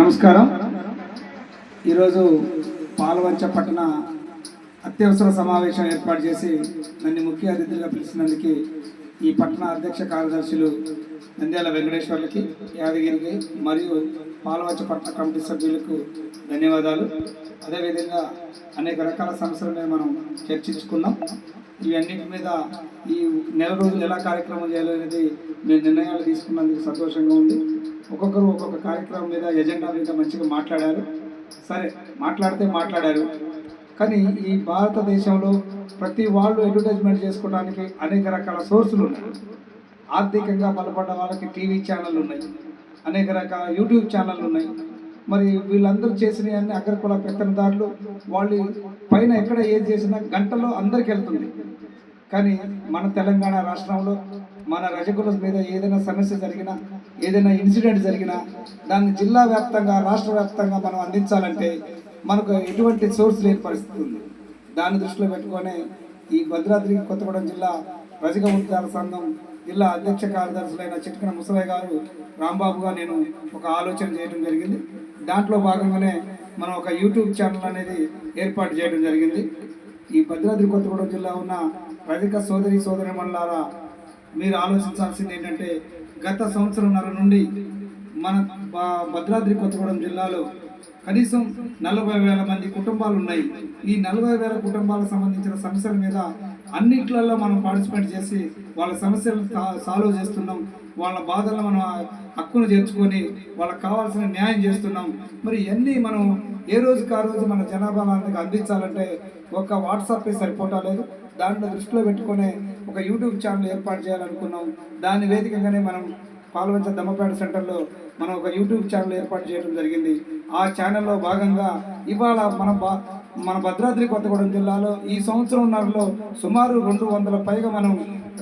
నమస్కారం. ఈరోజు పాలవంచ పట్టణ అత్యవసర సమావేశం ఏర్పాటు చేసి నన్ను ముఖ్య అతిథిగా పిలిచినందుకు ఈ పట్టణ అధ్యక్ష కార్యదర్శులు నంద్యాల వెంకటేశ్వర్లకి యాదగిరికి మరియు పాలవంచ పట్టణ కమిటీ సభ్యులకు ధన్యవాదాలు. అదేవిధంగా అనేక రకాల సమస్యల మీద మనం చర్చించుకున్నాం. ఇవన్నిటి మీద ఈ నెల రోజులు ఎలా కార్యక్రమం చేయాలనేది మేము నిర్ణయాలు తీసుకున్నందుకు సంతోషంగా ఉంది. ఒక్కొక్కరు ఒక్కొక్క కార్యక్రమం మీద ఎజెండా మీద మంచిగా మాట్లాడారు. సరే మాట్లాడితే మాట్లాడారు. కానీ ఈ భారతదేశంలో ప్రతి వాళ్ళు అడ్వర్టైజ్మెంట్ చేసుకోవడానికి అనేక రకాల సోర్సులు ఉన్నాయి. ఆర్థికంగా బలపడ్డ వాళ్ళకి టీవీ ఛానళ్ళు ఉన్నాయి. అనేక రకాల యూట్యూబ్ ఛానళ్ళు ఉన్నాయి. మరి వీళ్ళందరూ చేసిన అన్ని అగ్రకుల పెత్తనదారులు వాళ్ళు పైన ఎక్కడ ఏది చేసినా గంటలో అందరికి వెళ్తుంది. కానీ మన తెలంగాణ రాష్ట్రంలో మన రజకుల మీద ఏదైనా సమస్య జరిగినా ఏదైనా ఇన్సిడెంట్ జరిగినా దాన్ని జిల్లా వ్యాప్తంగా రాష్ట్ర వ్యాప్తంగా మనం అందించాలంటే మనకు ఎటువంటి సోర్స్ లేని పరిస్థితి ఉంది. దాన్ని దృష్టిలో పెట్టుకొని ఈ భద్రాద్రి కొత్తగూడెం జిల్లా రజక ఉద్యాల సంఘం జిల్లా అధ్యక్ష కార్యదర్శులైన చిట్కన ముసలయ్య గారు రాంబాబుగా నేను ఒక ఆలోచన చేయడం జరిగింది. దాంట్లో భాగంగానే మనం ఒక యూట్యూబ్ ఛానల్ అనేది ఏర్పాటు చేయడం జరిగింది. ఈ భద్రాద్రి కొత్తగూడెం జిల్లా ఉన్న రజక సోదరి సోదరి మండలారా మీరు ఆలోచించాల్సింది ఏంటంటే గత సంవత్సరంన్నర నుండి మన భద్రాద్రి కొత్తగూడెం జిల్లాలో కనీసం నలభై వేల మంది కుటుంబాలు ఉన్నాయి ఈ నలభై వేల కుటుంబాలకు సంబంధించిన సమస్యల మీద అన్నిట్లలో మనం పార్టిసిపేట్ చేసి వాళ్ళ సమస్యలను సాల్వ్ చేస్తున్నాం. వాళ్ళ బాధలను మనం హక్కును చేర్చుకొని వాళ్ళకి కావాల్సిన న్యాయం చేస్తున్నాం. మరి ఇవన్నీ మనం ఏ రోజుకి ఆ రోజు మన జనాభాకి అందించాలంటే ఒక వాట్సాపే సరిపోవటలేదు దాంట్లో దృష్టిలో పెట్టుకునే ఒక యూట్యూబ్ ఛానల్ ఏర్పాటు చేయాలనుకున్నాం. దాని వేదికగానే మనం పాల్వంచ దమ్మపేట సెంటర్లో మనం ఒక యూట్యూబ్ ఛానల్ ఏర్పాటు చేయడం జరిగింది. ఆ ఛానల్లో భాగంగా ఇవాళ మన బా మన భద్రాద్రి కొత్తగూడెం జిల్లాలో ఈ సంవత్సరం నరలో సుమారు రెండు వందల పైగా మనం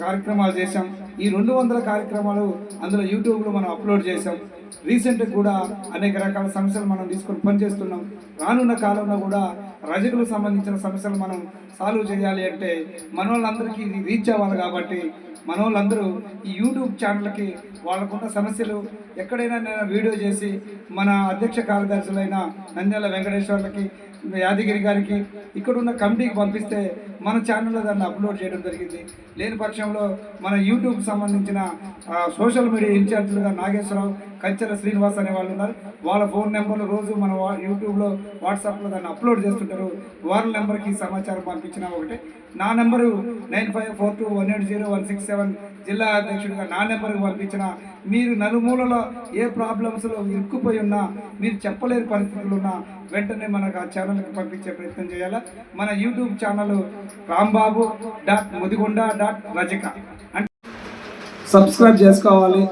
కార్యక్రమాలు చేశాం. ఈ రెండు వందల కార్యక్రమాలు అందులో యూట్యూబ్లో మనం అప్లోడ్ చేసాం రీసెంట్గా కూడా అనేక రకాల సమస్యలు మనం తీసుకొని పనిచేస్తున్నాం. రానున్న కాలంలో కూడా రజకులకు సంబంధించిన సమస్యలు మనం సాల్వ్ చేయాలి అంటే మన వాళ్ళందరికీ ఇది రీచ్ అవ్వాలి కాబట్టి మన వాళ్ళందరూ ఈ యూట్యూబ్ ఛానల్కి వాళ్ళకున్న సమస్యలు ఎక్కడైనా నేను వీడియో చేసి మన అధ్యక్ష కార్యదర్శులైన నంద్యాల వెంకటేశ్వర్లకి యాదగిరి గారికి ఇక్కడ ఉన్న కమిటీకి పంపిస్తే మన ఛానల్లో దాన్ని అప్లోడ్ చేయడం జరిగింది. లేని పక్షంలో మన యూట్యూబ్ సంబంధించిన సోషల్ మీడియా ఇన్ఛార్జీలుగా నాగేశ్వరరావు కంచెల శ్రీనివాస్ అనే వాళ్ళు ఉన్నారు. వాళ్ళ ఫోన్ నెంబర్లు రోజు మన వా- యూట్యూబ్లో వాట్సాప్లో దాన్ని అప్లోడ్ చేస్తుంటారు. వాళ్ళ నెంబర్కి సమాచారం పంపించినా ఒకటే. నా number nine five four two one eight zero one six seven జిల్లా అధ్యక్షుడిగా నా నెంబర్కి పంపించిన. మీరు నలుమూలలో ఏ ప్రాబ్లమ్స్లో ఇరుక్కుపోయి ఉన్నా మీరు చెప్పలేని పరిస్థితులు ఉన్నా వెంటనే మనకు ఆ ఛానల్కి పంపించే ప్రయత్నం చేయాలా? మన YouTube channel Rambabu dot Mudigonda dot Rajaka. అంటే సబ్స్క్రైబ్ చేసుకోవాలి.